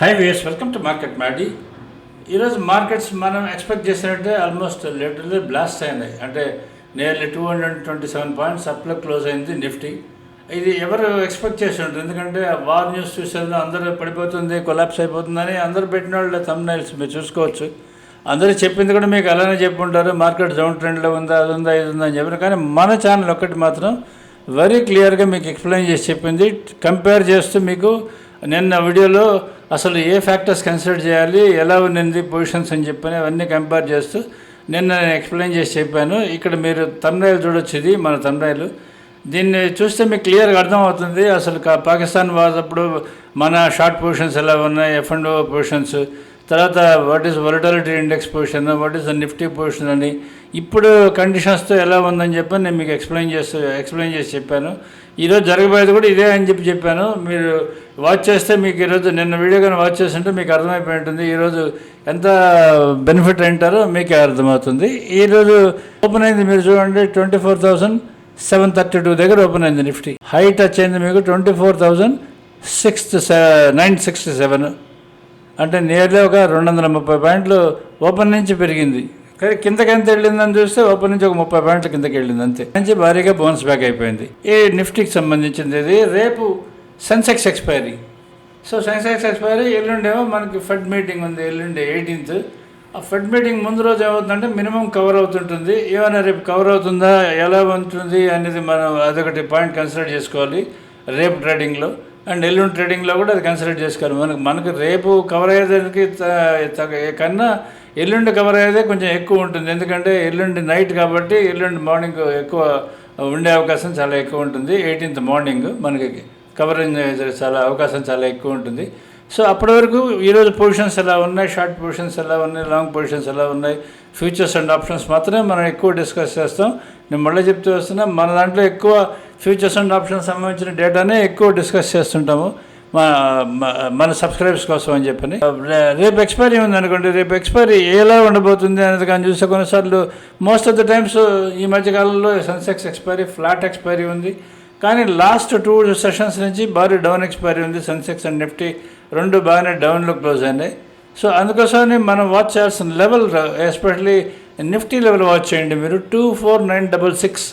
Hi viewers welcome to market మాడి ఈరోజు markets మనం ఎక్స్పెక్ట్ చేసినట్టే ఆల్మోస్ట్ లిటర్లీ బ్లాస్ట్ అయినాయి. అంటే nearly two hundred twenty seven points అప్లో close అయింది నిఫ్టీ ఇది ఎవరు ఎక్స్పెక్ట్ చేసి ఉంటారు ఎందుకంటే వార్ న్యూస్ చూసారు అందరూ పడిపోతుంది కొలాప్స్ అయిపోతుందని అందరూ పెట్టిన వాళ్ళ తమ్నైల్స్ మీరు చూసుకోవచ్చు. అందరూ చెప్పింది కూడా మీకు అలానే చెప్పి ఉంటారు మార్కెట్ డౌన్ ట్రెండ్లో ఉందా అది ఉందా ఇది ఉందా అని చెప్పారు. కానీ మన ఛానల్ ఒక్కటి మాత్రం వెరీ క్లియర్గా మీకు ఎక్స్ప్లెయిన్ చేసి చెప్పింది. కంపేర్ చేస్తూ మీకు నిన్న వీడియోలో అసలు ఏ ఫ్యాక్టర్స్ కన్సిడర్ చేయాలి ఎలా ఉన్నింది పొజిషన్స్ అని చెప్పని అవన్నీ కంపేర్ చేస్తూ నిన్న నేను ఎక్స్ప్లెయిన్ చేసి చెప్పాను. ఇక్కడ మీరు తమ్రాయిలు చూడొచ్చు ఇది మన తమ్రాయిలు దీన్ని చూస్తే మీకు క్లియర్గా అర్థమవుతుంది. అసలు పాకిస్తాన్ వార్ మన షార్ట్ పొజిషన్స్ ఎలా ఉన్నాయి ఎఫ్ అండ్ ఓ పొజిషన్స్ తర్వాత what is volatility index position what is the Nifty position అని. ఇప్పుడు కండిషన్స్తో ఎలా ఉందని చెప్పి నేను మీకు ఎక్స్ప్లెయిన్ చేస్తూ ఎక్స్ప్లెయిన్ చేసి చెప్పాను. ఈరోజు జరగబోయేది కూడా ఇదే అని చెప్పి చెప్పాను. మీరు వాచ్ చేస్తే మీకు ఈరోజు నిన్న వీడియో కానీ వాచ్ చేస్తుంటే మీకు అర్థమైపోయి ఉంటుంది. ఈరోజు ఎంత బెనిఫిట్ అంటారో మీకే అర్థమవుతుంది. ఈరోజు ఓపెన్ అయింది మీరు చూడండి twenty four thousand seven thirty two దగ్గర ఓపెన్ అయింది నిఫ్టీ హై టచ్ అయింది మీకు twenty four thousand sixth nine sixty seven అంటే నియర్లీ ఒక రెండు వందల ముప్పై పాయింట్లు ఓపెన్ నుంచి పెరిగింది. కానీ కిందకి ఎంత వెళ్ళిందని చూస్తే ఓపెన్ నుంచి ఒక ముప్పై పాయింట్ల కిందకి వెళ్ళింది అంతే మంచి భారీగా బౌన్స్ బ్యాక్ అయిపోయింది. ఈ నిఫ్టీకి సంబంధించింది ఇది. రేపు Sensex expiry. So Sensex expiry ఎల్లుండేమో మనకి ఫెడ్ మీటింగ్ ఉంది ఎల్లుండి ఎయిటీన్త్ ఆ ఫెడ్ మీటింగ్ ముందు రోజు ఏమవుతుందంటే మినిమం కవర్ అవుతుంటుంది. ఏమైనా రేపు కవర్ అవుతుందా? ఎలా ఉంటుంది అనేది మనం అదొకటి పాయింట్ కన్సిడర్ చేసుకోవాలి రేపు ట్రేడింగ్లో అండ్ ఎల్లుండి ట్రేడింగ్లో కూడా అది కన్సిడర్ చేసుకోవాలి. మనకు మనకు రేపు కవర్ అయ్యేదానికి త- తగ- కన్నా ఎల్లుండి కవర్ అయ్యేదే కొంచెం ఎక్కువ ఉంటుంది. ఎందుకంటే ఎల్లుండి నైట్ కాబట్టి ఎల్లుండి మార్నింగ్ ఎక్కువ ఉండే అవకాశం చాలా ఎక్కువ ఉంటుంది. ఎయిటీన్త్ మార్నింగ్ మనకి కవరింగ్ చాలా అవకాశం చాలా ఎక్కువ ఉంటుంది. సో అప్పటి వరకు ఈరోజు పొజిషన్స్ ఎలా ఉన్నాయి? షార్ట్ పొజిషన్స్ ఎలా ఉన్నాయి? లాంగ్ పొజిషన్స్ ఎలా ఉన్నాయి? ఫ్యూచర్స్ అండ్ ఆప్షన్స్ మాత్రమే మనం ఎక్కువ డిస్కస్ చేస్తాం. నేను మళ్ళీ చెప్తూ వస్తున్నా మన దాంట్లో ఎక్కువ ఫ్యూచర్స్ అండ్ ఆప్షన్స్ సంబంధించిన డేటానే ఎక్కువ డిస్కస్ చేస్తుంటాము. మా మన సబ్స్క్రైబర్స్ కోసం అని చెప్పని. రేపు ఎక్స్పైరీ ఉంది అనుకోండి రేపు ఎక్స్పైరీ ఎలా ఉండబోతుంది అనేది కానీ చూస్తే కొన్నిసార్లు మోస్ట్ ఆఫ్ ద టైమ్స్ ఈ మధ్య కాలంలో సెన్సెక్స్ ఎక్స్పైరీ ఫ్లాట్ ఎక్స్పైరీ ఉంది. కానీ లాస్ట్ టూ సెషన్స్ నుంచి భారీ డౌన్ ఎక్స్పైరీ ఉంది. సెన్సెక్స్ అండ్ నిఫ్టీ రెండు బాగానే డౌన్లో క్లోజ్ అయినాయి. సో అందుకోసమని మనం వాచ్ చేయాల్సిన level especially Nifty level watch చేయండి మీరు. Two four nine double six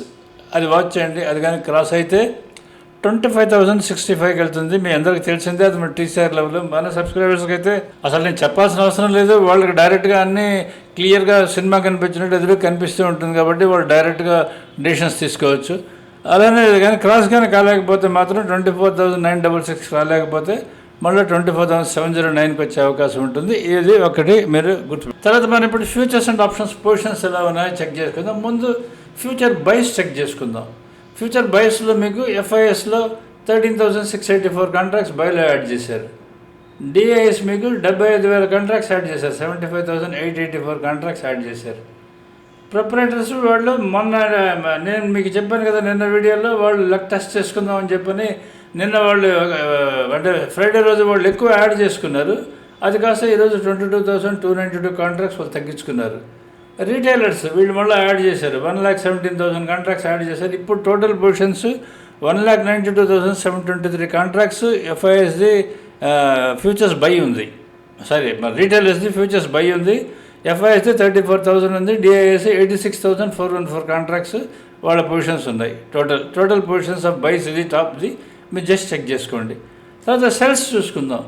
అది వాచ్ చేయండి. అది కానీ క్రాస్ అయితే ట్వంటీ ఫైవ్ థౌసండ్ సిక్స్టీ ఫైవ్కి వెళ్తుంది మీ అందరికి తెలిసిందే అది మన టీసీఆర్ లెవెల్ మన సబ్స్క్రైబర్స్కి అయితే అసలు నేను చెప్పాల్సిన అవసరం లేదు. వాళ్ళకి డైరెక్ట్గా అన్నీ క్లియర్గా సినిమా కనిపించినట్టు ఎదురు కనిపిస్తూ ఉంటుంది కాబట్టి వాళ్ళు డైరెక్ట్గా డిసిషన్స్ తీసుకోవచ్చు. అలానే కానీ క్రాస్ కానీ కాలేకపోతే మాత్రం twenty four thousand nine double six రాలేకపోతే మళ్ళీ twenty four thousand seven zero నైన్కి వచ్చే అవకాశం ఉంటుంది. ఇది ఒకటి మీరు గుర్తు తర్వాత మనం ఇప్పుడు ఫ్యూచర్స్ అండ్ ఆప్షన్స్ పొజిషన్స్ ఎలా ఉన్నాయో చెక్ చేసుకుందాం. ముందు ఫ్యూచర్ బైస్ చెక్ చేసుకుందాం. ఫ్యూచర్ బైస్లో మీకు ఎఫ్ఐఎస్లో thirteen thousand six eighty four contracts బైలో add చేశారు. డిఐఎస్ మీకు డెబ్బై ఐదు వేల కాంట్రాక్ట్స్ యాడ్ చేశారు. Seventy five thousand eight eighty four contracts add చేశారు. ప్రొపరేటర్స్ వాళ్ళు మొన్న నేను మీకు చెప్పాను కదా నిన్న వీడియోలో వాళ్ళు లక్ టెస్ట్ చేసుకుందాం అని చెప్పని నిన్న వాళ్ళు అంటే ఫ్రైడే రోజు వాళ్ళు ఎక్కువ యాడ్ చేసుకున్నారు. అది కాస్త ఈరోజు twenty two thousand two ninety two contracts వాళ్ళు తగ్గించుకున్నారు. రీటైలర్స్ వీళ్ళు మళ్ళీ యాడ్ చేశారు. One lakh seventeen thousand contracts add చేశారు. ఇప్పుడు total positions one lakh ninety two thousand seven twenty three contracts ఎఫ్ఐఎస్ది futures buy ఉంది. సారీ రీటైలర్స్ది ఫ్యూచర్స్ బై ఉంది. ఎఫ్ఐఎస్ది థర్టీ ఫోర్ థౌసండ్ ఉంది. DIIs eighty six thousand four one four contracts వాళ్ళ positions ఉన్నాయి. Total total positions of buys ఇది టాప్ది మీరు జస్ట్ చెక్ చేసుకోండి. తర్వాత సెల్స్ చూసుకుందాం.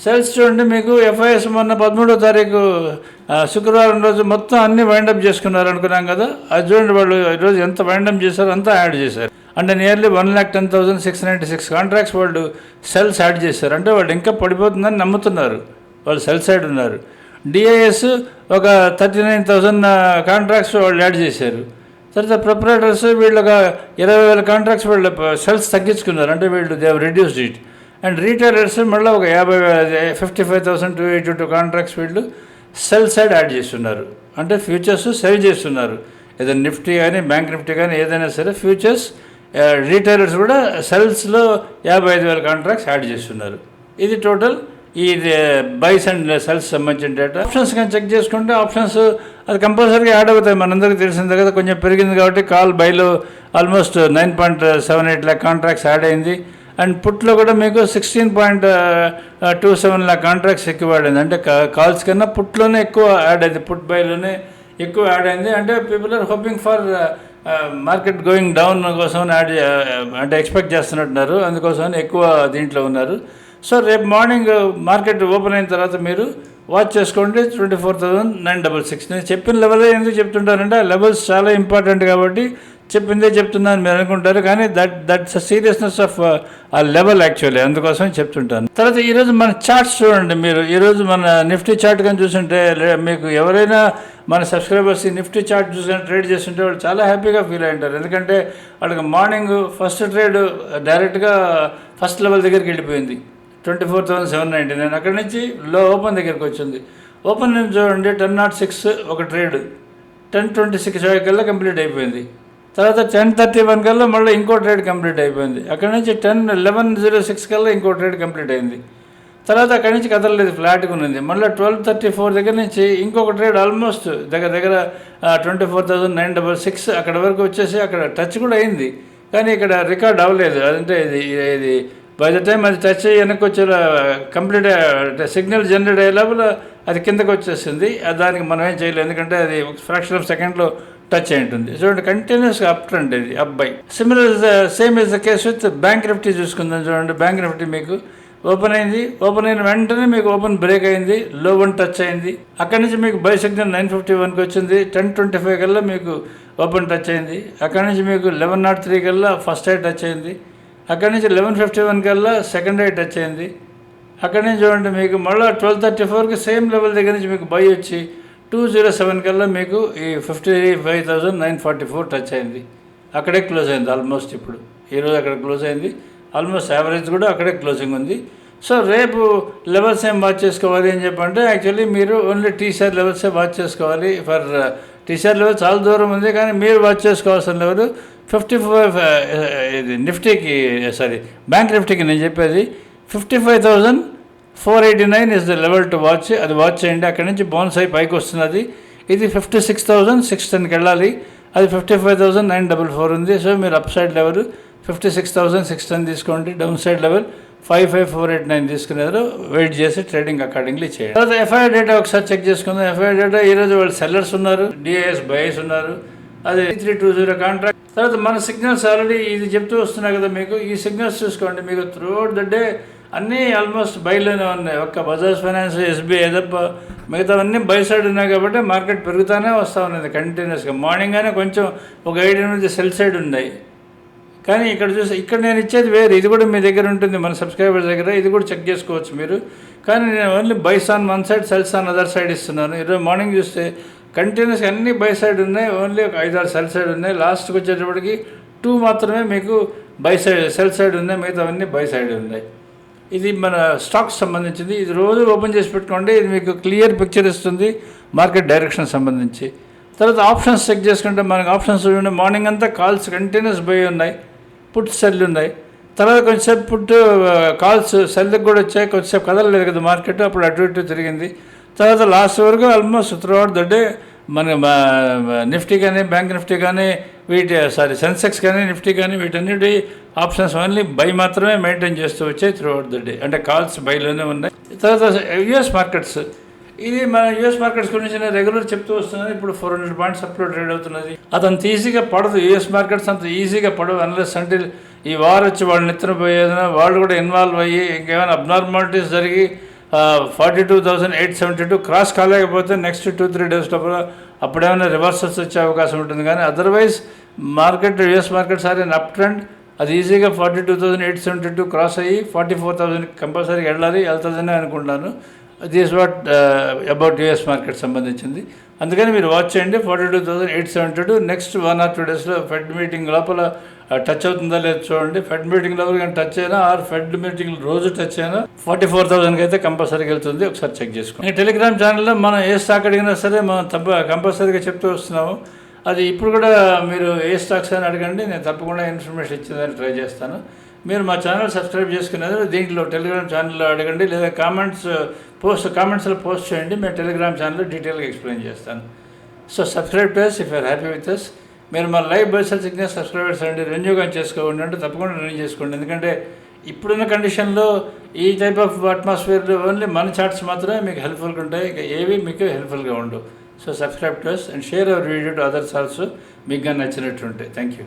సెల్స్ చూడండి మీకు ఎఫ్ఐఎస్ మొన్న పదమూడో తారీఖు శుక్రవారం రోజు మొత్తం అన్ని వైండప్ చేసుకున్నారు అనుకున్నాం కదా. అది చూడండి వాళ్ళు ఈరోజు ఎంత వైండప్ చేశారో అంతా యాడ్ చేశారు. అంటే nearly one lakh ten thousand six ninety six contracts వాళ్ళు సెల్స్ యాడ్ చేశారు. అంటే వాళ్ళు ఇంకా పడిపోతుందని నమ్ముతున్నారు. వాళ్ళు సెల్ సైడ్ ఉన్నారు. డిఐఎస్ ఒక థర్టీ నైన్ థౌసండ్ కాంట్రాక్ట్స్ వాళ్ళు యాడ్ చేశారు. తర్వాత ప్రొపరేటర్స్ వీళ్ళు ఒక ఇరవై వేల కాంట్రాక్ట్స్ వాళ్ళు సెల్స్ తగ్గించుకున్నారు. అంటే వీళ్ళు they've reduced it and retailers మళ్ళీ ఒక యాభై fifty five thousand two eighty two contracts వీళ్ళు సెల్ సైడ్ యాడ్ చేస్తున్నారు. అంటే ఫ్యూచర్స్ సెల్ చేస్తున్నారు. ఏదైనా నిఫ్టీ కానీ బ్యాంక్ నిఫ్టీ కానీ ఏదైనా సరే ఫ్యూచర్స్ రీటైలర్స్ కూడా సెల్స్లో యాభై ఐదు వేల కాంట్రాక్ట్స్ యాడ్ చేస్తున్నారు. ఇది టోటల్ ఈ బైస్ అండ్ సెల్స్ సంబంధించిన డేటా ఆప్షన్స్ కానీ చెక్ చేసుకుంటే ఆప్షన్స్ అది కంపల్సరీగా యాడ్ అవుతాయి. మనందరికీ తెలిసిన కదా కొంచెం పెరిగింది కాబట్టి call బైలో almost nine point seven eight lakh contracts add అయింది. అండ్ పుట్లో కూడా మీకు sixteen point two seven lakh contracts ఎక్కువ యాడ్ అయింది. అంటే కాల్స్ కన్నా పుట్లోనే ఎక్కువ యాడ్ అయింది. పుట్ బైలోనే ఎక్కువ యాడ్ అయింది. అంటే people are hoping for market going down కోసం యాడ్ అంటే ఎక్స్పెక్ట్ చేస్తున్నట్టున్నారు. అందుకోసం ఎక్కువ దీంట్లో ఉన్నారు. సో రేపు మార్నింగ్ మార్కెట్ ఓపెన్ అయిన తర్వాత మీరు వాచ్ చేసుకోండి. Twenty four thousand nine double six. నేను చెప్పిన లెవెల్ ఎందుకు చెప్తుంటారంటే ఆ లెవెల్స్ చాలా ఇంపార్టెంట్ కాబట్టి చెప్పిందే చెప్తున్నాను మీరు అనుకుంటారు కానీ దట్ దట్స్ సీరియస్నెస్ ఆఫ్ ఆ లెవెల్ యాక్చువల్లీ అందుకోసం చెప్తుంటాను. తర్వాత ఈరోజు మన చార్ట్స్ చూడండి మీరు. ఈరోజు మన నిఫ్టీ చార్ట్ కానీ చూసుంటే లే- మీకు ఎవరైనా మన సబ్స్క్రైబర్స్ ఈ నిఫ్టీ చార్ట్ చూసుకొని ట్రేడ్ చేస్తుంటే వాళ్ళు చాలా హ్యాపీగా ఫీల్ అయ్యింటారు ఎందుకంటే వాళ్ళకి మార్నింగ్ ఫస్ట్ ట్రేడ్ డైరెక్ట్గా ఫస్ట్ లెవెల్ దగ్గరికి వెళ్ళిపోయింది. Twenty four thousand seven ninety nine అక్కడి నుంచి లో ఓపెన్ దగ్గరికి వచ్చింది. ఓపెన్ నుంచి చూడండి టెన్ నాట్ సిక్స్ ఒక ట్రేడ్ టెన్ ట్వంటీ సిక్స్ కల్లా కంప్లీట్ అయిపోయింది. తర్వాత టెన్ థర్టీ వన్ కల్లా మళ్ళీ ఇంకో ట్రేడ్ కంప్లీట్ అయిపోయింది. అక్కడ నుంచి టెన్ లెవెన్ జీరో సిక్స్ కల్లా ఇంకో ట్రేడ్ కంప్లీట్ అయింది. తర్వాత అక్కడి నుంచి కదలలేదు ఫ్లాట్గా ఉన్నది. మళ్ళీ ట్వెల్వ్ థర్టీ ఫోర్ దగ్గర నుంచి ఇంకొక ట్రేడ్ ఆల్మోస్ట్ దగ్గర దగ్గర twenty four thousand nine double six అక్కడ వరకు వచ్చేసి అక్కడ టచ్ కూడా అయింది. కానీ ఇక్కడ రికార్డ్ అవ్వలేదు. అదంటే ఇది ఇది బై ద టైం అది టచ్ అయ్యి వెనక్కి వచ్చే కంప్లీట్ సిగ్నల్ జనరేట్ అయ్యే లోపల అది కిందకు వచ్చేసింది. దానికి మనం ఏం చేయలేదు. ఎందుకంటే అది ఫ్రాక్షన్ ఆఫ్ సెకండ్లో టచ్ అయి ఉంటుంది. చూడండి కంటిన్యూస్గా అప్ ట్రెండ్ ఇది అబ్బాయి. Similar same is the case with bank Nifty చూసుకుందాం చూడండి. బ్యాంక్ నిఫ్టీ మీకు ఓపెన్ అయింది. ఓపెన్ అయిన వెంటనే మీకు ఓపెన్ బ్రేక్ అయింది. లో వన్ టచ్ అయింది. అక్కడి నుంచి మీకు బై సిగ్నల్ నైన్ ఫిఫ్టీ వన్కి వచ్చింది. టెన్ ట్వంటీ ఫైవ్ కల్లా మీకు ఓపెన్ టచ్ అయింది. అక్కడి నుంచి మీకు లెవెన్ నాట్ త్రీ కల్లా ఫస్ట్ హై టచ్ అయింది. అక్కడి నుంచి లెవెన్ ఫిఫ్టీ వన్ కల్లా సెకండ్ హై టచ్ అయింది. అక్కడి నుంచి చూడండి మీకు మళ్ళీ ట్వెల్వ్ థర్టీ ఫోర్కి సేమ్ లెవెల్ దగ్గర నుంచి మీకు బై వచ్చి టూ జీరో సెవెన్ కల్లా మీకు ఈ fifty five thousand nine forty four touch అయింది. అక్కడే క్లోజ్ అయింది ఆల్మోస్ట్ ఇప్పుడు. ఈరోజు అక్కడ క్లోజ్ అయింది. ఆల్మోస్ట్ యావరేజ్ కూడా అక్కడే క్లోజింగ్ ఉంది. సో రేపు లెవెల్స్ ఏం వాచ్ చేసుకోవాలి అని చెప్పంటే యాక్చువల్లీ మీరు ఓన్లీ టీషర్ట్ లెవెల్సే వాచ్ చేసుకోవాలి. ఫర్ టీషర్ట్ లెవెల్ చాలా దూరం ఉంది కానీ మీరు వాచ్ చేసుకోవాల్సిన లెవెల్ ఫిఫ్టీ ఫైవ్ ఇది నిఫ్టీకి సారీ బ్యాంక్ నిఫ్టీకి నేను చెప్పేది fifty five thousand four eighty nine is the level to watch అది వాచ్ చేయండి. అక్కడి నుంచి బౌన్స్ అయి పైకి వస్తున్నది. ఇది ఫిఫ్టీ సిక్స్ థౌజండ్ సిక్స్ టెన్కి వెళ్ళాలి. అది fifty five thousand nine double four ఉంది. సో మీరు up side level fifty six thousand six ten తీసుకోండి. Down side level five five four eight nine తీసుకున్నారు వెయిట్ చేసి ట్రేడింగ్ అకార్డింగ్లీ చేయండి. తర్వాత ఎఫ్ఐఆర్ డేటా ఒకసారి చెక్ చేసుకుందాం. ఎఫ్ఐఆర్ డేటా ఈరోజు వాళ్ళు సెల్లర్స్ ఉన్నారు. డిఐఎస్ బయస్ ఉన్నారు. అది త్రీ టూ జీరో కాంట్రాక్ట్ తర్వాత మన సిగ్నల్స్ ఆల్రెడీ ఇది చెప్తూ వస్తున్నాయి కదా మీకు. ఈ సిగ్నల్స్ చూసుకోండి. మీకు త్రూఅవుట్ ద డే అన్నీ ఆల్మోస్ట్ బయలునే ఉన్నాయి ఒక్క బజాజ్ ఫైనాన్స్ ఎస్బీఐ తప్ప మిగతావన్నీ బై సైడ్ ఉన్నాయి కాబట్టి మార్కెట్ పెరుగుతానే వస్తూ ఉన్నది కంటిన్యూస్గా మార్నింగ్ అయినా కొంచెం ఒక ఐదు నుంచి సెల్ సైడ్ ఉన్నాయి. కానీ ఇక్కడ చూసి ఇక్కడ నేను ఇచ్చేది వేరు. ఇది కూడా మీ దగ్గర ఉంటుంది మన సబ్స్క్రైబర్స్ దగ్గర. ఇది కూడా చెక్ చేసుకోవచ్చు మీరు. కానీ నేను only buys on one side sells on other side ఇస్తున్నాను. ఈరోజు మార్నింగ్ చూస్తే కంటిన్యూస్గా అన్ని బై సైడ్ ఉన్నాయి. ఓన్లీ ఒక ఐదారు సెల్ సైడ్ ఉన్నాయి. లాస్ట్కి వచ్చేటప్పటికి టూ మాత్రమే మీకు బై సైడ్ సెల్ సైడ్ ఉన్నాయి. మిగతావన్నీ బై సైడ్ ఉన్నాయి. ఇది మన స్టాక్స్ సంబంధించింది. ఇది రోజు ఓపెన్ చేసి పెట్టుకోండి. ఇది మీకు క్లియర్ పిక్చర్ ఇస్తుంది. మార్కెట్ డైరెక్షన్ సంబంధించి. తర్వాత ఆప్షన్స్ చెక్ చేసుకుంటే మనకు ఆప్షన్స్ చూడండి మార్నింగ్ అంతా కాల్స్ కంటిన్యూస్ బై ఉన్నాయి. పుట్ సెల్ ఉన్నాయి. తర్వాత కొంచెంసేపు పుట్ కాల్స్ సెల్కి కూడా వచ్చాయి. కొంచెంసేపు కదలలేదు కదా మార్కెట్ అప్పుడు అటు ఇటు తిరిగింది. తర్వాత లాస్ట్ వరకు ఆల్మోస్ట్ త్రూఅవుట్ ద డే మన నిఫ్టీ కానీ బ్యాంక్ నిఫ్టీ కానీ వీటి సారీ సెన్సెక్స్ కానీ నిఫ్టీ కానీ వీటన్నిటి ఆప్షన్స్ ఓన్లీ బై మాత్రమే మెయింటైన్ చేస్తూ వచ్చాయి త్రూ అవుట్ ద డే అంటే కాల్స్ బైలోనే ఉన్నాయి. తర్వాత యుఎస్ మార్కెట్స్. ఇది మన యుఎస్ మార్కెట్స్ గురించి నేను రెగ్యులర్ చెప్తూ వస్తున్నాను. ఇప్పుడు ఫోర్ హండ్రెడ్ పాయింట్స్ అప్లో ట్రేడ్ అవుతున్నది. అతను ఈజీగా పడదు. యుఎస్ మార్కెట్స్ అంత ఈజీగా పడవు. అన్లెస్ అంటే ఈ వార్ వచ్చి వాళ్ళు నిద్రపోయేదైనా వాళ్ళు కూడా ఇన్వాల్వ్ అయ్యి ఇంకేమైనా అబ్నార్మాలిటీస్ జరిగి forty two thousand eight seventy two cross కాలేకపోతే next two three days లోపల అప్పుడేమైనా రివర్సల్స్ వచ్చే అవకాశం ఉంటుంది. కానీ otherwise market US markets are in up trend అది ఈజీగా forty two thousand eight seventy two cross అయ్యి ఫార్టీ ఫోర్ థౌజండ్ కంపల్సరీ వెళ్ళాలి వెళ్తుందని అనుకుంటాను this what about US market సంబంధించింది. అందుకని మీరు వాచ్ చేయండి forty two thousand eight seventy two next one or two డేస్లో ఫెడ్ మీటింగ్ లోపల uh, టచ్ అవుతుందా లేదు చూడండి. ఫెడ్ మీటింగ్ లోపల కానీ టచ్ అయినా ఆర్ ఫెడ్ మీటింగ్ రోజు టచ్ అయినా ఫార్టీ ఫోర్ థౌసండ్కి అయితే కంపల్సరీగా వెళ్తుంది. ఒకసారి చెక్ చేసుకోండి. టెలిగ్రామ్ ఛానల్లో మనం ఏ స్టాక్ అడిగినా సరే మనం తప్ప కంపల్సరీగా చెప్తూ వస్తున్నాము. అది ఇప్పుడు కూడా మీరు ఏ స్టాక్స్ అని అడగండి నేను తప్పకుండా ఇన్ఫర్మేషన్ ఇచ్చేదాన్ని ట్రై చేస్తాను. మీరు మా ఛానల్ సబ్స్క్రైబ్ చేసుకునేది దీంట్లో టెలిగ్రామ్ ఛానల్లో అడగండి లేదా కామెంట్స్ పోస్ట్ కామెంట్స్లో పోస్ట్ చేయండి మేము టెలిగ్రామ్ ఛానల్లో డీటెయిల్గా ఎక్స్ప్లెయిన్ చేస్తాను. So subscribe టెస్ if you're happy with us మీరు మా లైవ్ బర్సల్ సిగ్నల్ సబ్స్క్రైబర్స్ అండి రెన్యూగా చేసుకోండి అంటే తప్పకుండా రెన్యూ చేసుకోండి. ఎందుకంటే ఇప్పుడున్న కండిషన్లో ఈ టైప్ ఆఫ్ అట్మాస్ఫియర్లో ఓన్లీ మన చార్ట్స్ మాత్రమే మీకు హెల్ప్ఫుల్గా ఉంటాయి ఇక ఏవి మీకు హెల్ప్ఫుల్గా ఉండవు. So subscribe to us and share our video to others also మీకు కానీ నచ్చినట్టుంటే థ్యాంక్ యూ